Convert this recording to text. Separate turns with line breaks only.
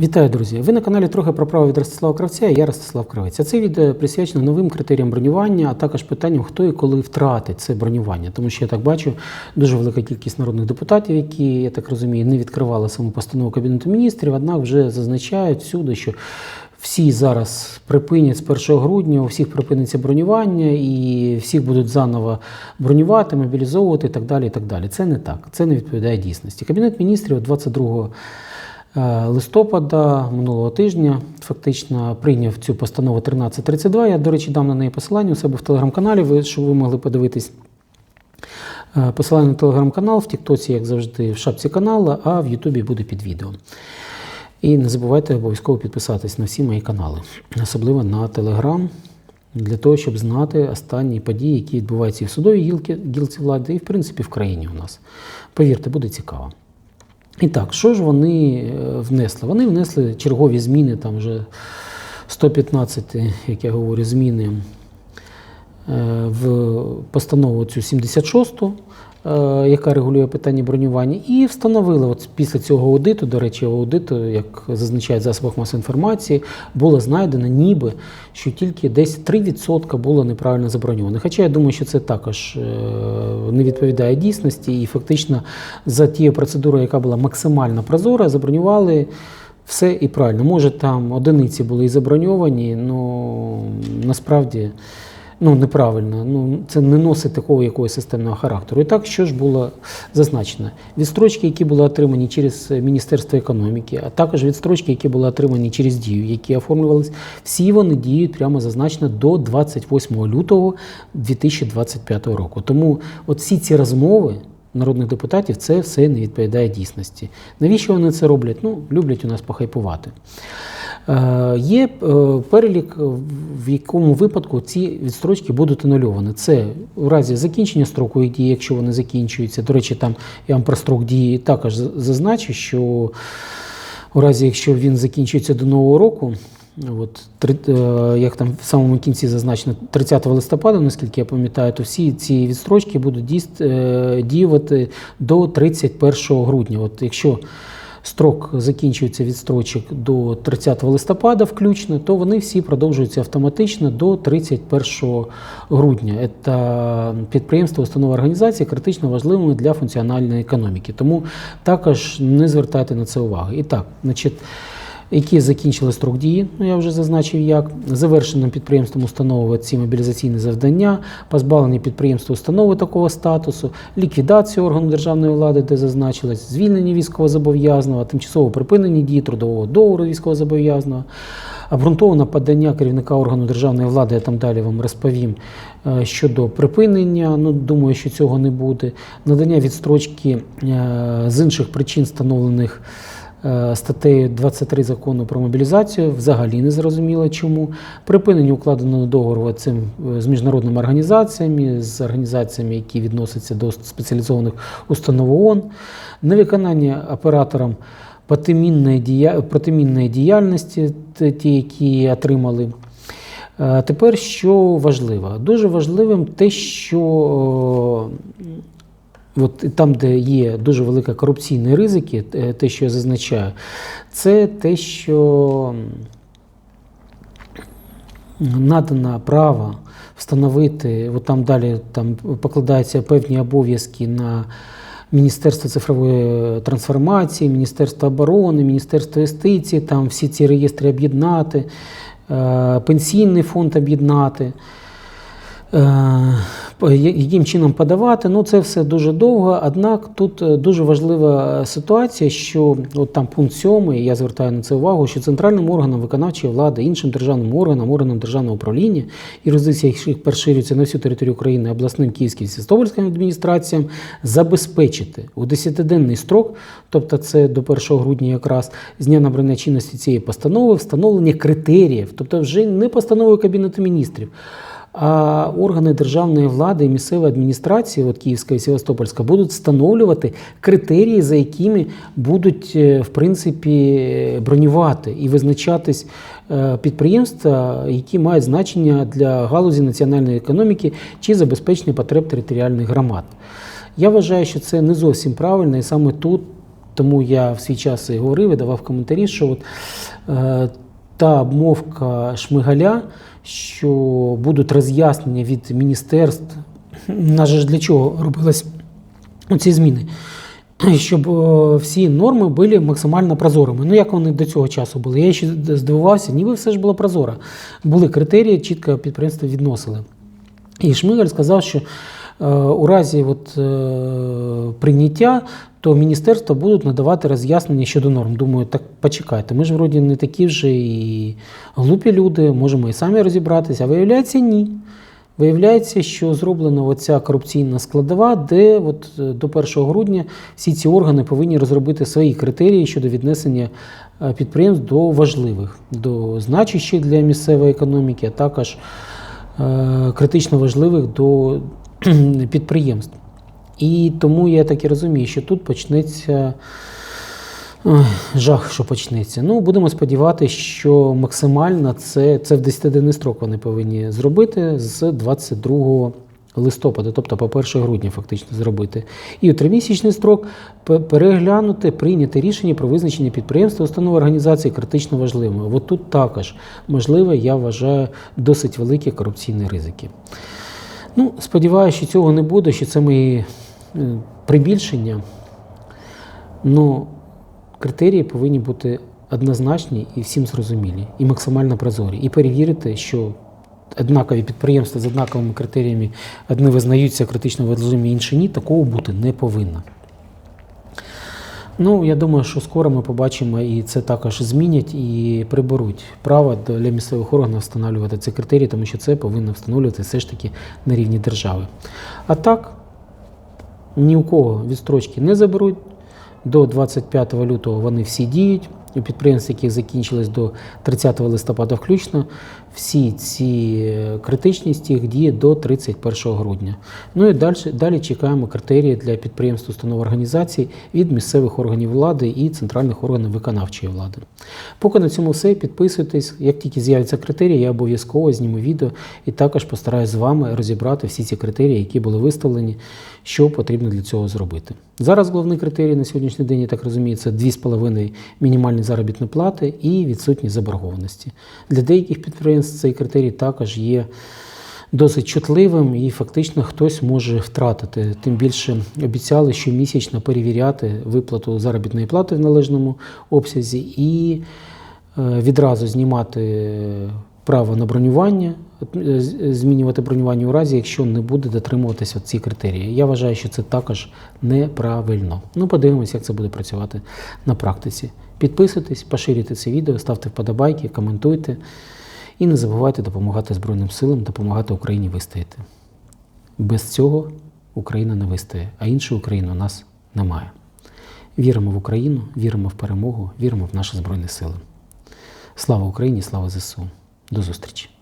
Вітаю, друзі! Ви на каналі трохи про право від Ростислава Кравця. Я Ростислав Кравець. А це відео присвячено новим критеріям бронювання, а також питанням, хто і коли втратить це бронювання. Тому що я так бачу дуже велика кількість народних депутатів, які я так розумію, не відкривали саму постанову кабінету міністрів, однак вже зазначають всюди, що. Всі зараз припинять з 1 грудня, у всіх припиниться бронювання, і всіх будуть заново бронювати, мобілізовувати і так далі. і так далі. Це не так, це не відповідає дійсності. Кабінет міністрів 22 Е, листопада минулого тижня фактично прийняв цю постанову 1332. Я, до речі, дам на неї посилання у себе в телеграм-каналі, щоб ви могли подивитись. Е, Посилання на телеграм-канал, в Тіктоці, як завжди, в шапці каналу, а в Ютубі буде під відео. І не забувайте обов'язково підписатись на всі мої канали, особливо на Телеграм, для того, щоб знати останні події, які відбуваються і в судовій гілці влади, і в принципі в країні у нас. Повірте, буде цікаво. І так, що ж вони е, внесли? Вони внесли чергові зміни, там вже 115, як я говорю, зміни е, в постанову цю 76-ту, е, яка регулює питання бронювання, і встановили от після цього аудиту, до речі, аудиту, як зазначають засобах масової інформації, було знайдено ніби, що тільки десь 3% було неправильно заброньовано. Хоча я думаю, що це також е, не відповідає дійсності, і фактично за тією процедурою, яка була максимально прозора, забронювали. Все і правильно. Може, там одиниці були і заброньовані, але насправді ну, неправильно. Ну, це не носить такого якогось системного характеру. І так, що ж було зазначено? Відстрочки, які були отримані через Міністерство економіки, а також відстрочки, які були отримані через дію, які оформлювалися, всі вони діють прямо зазначено до 28 лютого 2025 року. Тому от всі ці розмови народних депутатів це все не відповідає дійсності. Навіщо вони це роблять? Ну, люблять у нас похайпувати. Е, є е, перелік, в якому випадку ці відстрочки будуть анульовані. Це у разі закінчення строку дії, якщо вони закінчуються. До речі, там я вам про строк дії також зазначу, що у разі, якщо він закінчується до нового року, От, е, як там в самому кінці зазначено 30 листопада, наскільки я пам'ятаю, то всі ці відстрочки будуть діяти до 31 грудня. От якщо строк закінчується від строчок до 30 листопада включно, то вони всі продовжуються автоматично до 31 грудня. Це підприємства, установи організації критично важливими для функціональної економіки. Тому також не звертайте на це уваги. І так, значить які закінчили строк дії, ну я вже зазначив як, завершеним підприємством установи ці мобілізаційні завдання, позбавлені підприємства установи такого статусу, ліквідацію органу державної влади, де зазначилось, звільнення військовозобов'язаного, тимчасово припинення дії трудового договору військовозобов'язаного, обґрунтоване подання керівника органу державної влади, я там далі вам розповім е, щодо припинення. Ну, думаю, що цього не буде. Надання відстрочки е, з інших причин встановлених. Е, Статтею 23 закону про мобілізацію взагалі не зрозуміло чому. Припинення укладеного договору цим е, з міжнародними організаціями, з організаціями, які відносяться до спеціалізованих установ ООН, невиконання оператором протимінної діяльності, ті, які отримали. Е, Тепер що важливо? Дуже важливим те, що От там, де є дуже велика корупційні ризики, е, те, що я зазначаю, це те, що м, надано право встановити, от там далі там покладаються певні обов'язки на Міністерство цифрової трансформації, Міністерство оборони, Міністерство юстиції, там всі ці реєстри об'єднати, е, пенсійний фонд об'єднати. Е, яким чином подавати, ну це все дуже довго. Однак тут е, дуже важлива ситуація, що от там пункт 7, я звертаю на це увагу, що центральним органам виконавчої влади, іншим державним органам, органам державного управління, юрисдикція яких поширюється на всю територію України, обласним київським і Севастопольським адміністраціям, забезпечити у 10-денний строк, тобто це до 1 грудня якраз з дня набрання чинності цієї постанови, встановлення критеріїв, тобто вже не постановою Кабінету міністрів. А органи державної влади і місцевої адміністрації, от Київська і Севастопольська, будуть встановлювати критерії, за якими будуть е, в принципі бронювати і визначатись е, підприємства, які мають значення для галузі національної економіки чи забезпечення потреб територіальних громад. Я вважаю, що це не зовсім правильно, і саме тут тому я в свій час і говорив і давав коментарі, що от, е, та обмовка Шмигаля, що будуть роз'яснення від міністерств, Наже ж для чого робились ці зміни? Щоб е, всі норми були максимально прозорими. Ну, як вони до цього часу були? Я ще здивувався, ніби все ж було прозоро. Були критерії, чітко підприємства відносили. І Шмигаль сказав, що у разі от, е, прийняття, то міністерства будуть надавати роз'яснення щодо норм. Думаю, так почекайте, ми ж вроді не такі вже і глупі люди, можемо і самі розібратися. А виявляється, ні. Виявляється, що зроблена оця корупційна складова, де от е, до 1 грудня всі ці органи повинні розробити свої критерії щодо віднесення е, підприємств до важливих, до значущих для місцевої економіки, а також е, критично важливих до підприємств. І тому я так і розумію, що тут почнеться ой, жах, що почнеться. Ну, будемо сподіватися, що максимально це, це в 10-денний строк вони повинні зробити з 22 листопада, тобто по 1 грудня фактично зробити. І у тримісячний строк переглянути, прийняти рішення про визначення підприємства, установи організації критично важливими. От тут також можливе, я вважаю, досить великі корупційні ризики. Ну, сподіваюся, що цього не буде, що це мої е, прибільшення. Ну, критерії повинні бути однозначні і всім зрозумілі, і максимально прозорі. І перевірити, що однакові підприємства з однаковими критеріями одні визнаються критично важливими, інші ні, такого бути не повинно. Ну, я думаю, що скоро ми побачимо і це також змінять і приберуть право для місцевих органів встановлювати ці критерії, тому що це повинно встановлювати все ж таки на рівні держави. А так, ні у кого відстрочки не заберуть. До 25 лютого вони всі діють. У підприємств, які закінчились до 30 листопада включно, всі ці е, критичність їх діє до 31 грудня. Ну і далі, далі чекаємо критерії для підприємств, установ організацій від місцевих органів влади і центральних органів виконавчої влади. Поки на цьому все. Підписуйтесь. Як тільки з'являться критерії, я обов'язково зніму відео і також постараюсь з вами розібрати всі ці критерії, які були виставлені, що потрібно для цього зробити. Зараз головний критерій на сьогоднішній день, я так розумію, це 2,5 мінімальні заробітні плати і відсутність заборгованості. Для деяких підприємств цей критерій також є досить чутливим і фактично хтось може втратити. Тим більше обіцяли щомісячно перевіряти виплату заробітної плати в належному обсязі і е, відразу знімати право на бронювання, е, змінювати бронювання у разі, якщо не буде дотримуватися ці критерії. Я вважаю, що це також неправильно. Ну, подивимося, як це буде працювати на практиці. Підписуйтесь, поширюйте це відео, ставте вподобайки, коментуйте. І не забувайте допомагати Збройним силам, допомагати Україні вистояти. Без цього Україна не вистоє, а іншої України у нас немає. Віримо в Україну, віримо в перемогу, віримо в наші Збройні Сили. Слава Україні, слава ЗСУ. До зустрічі!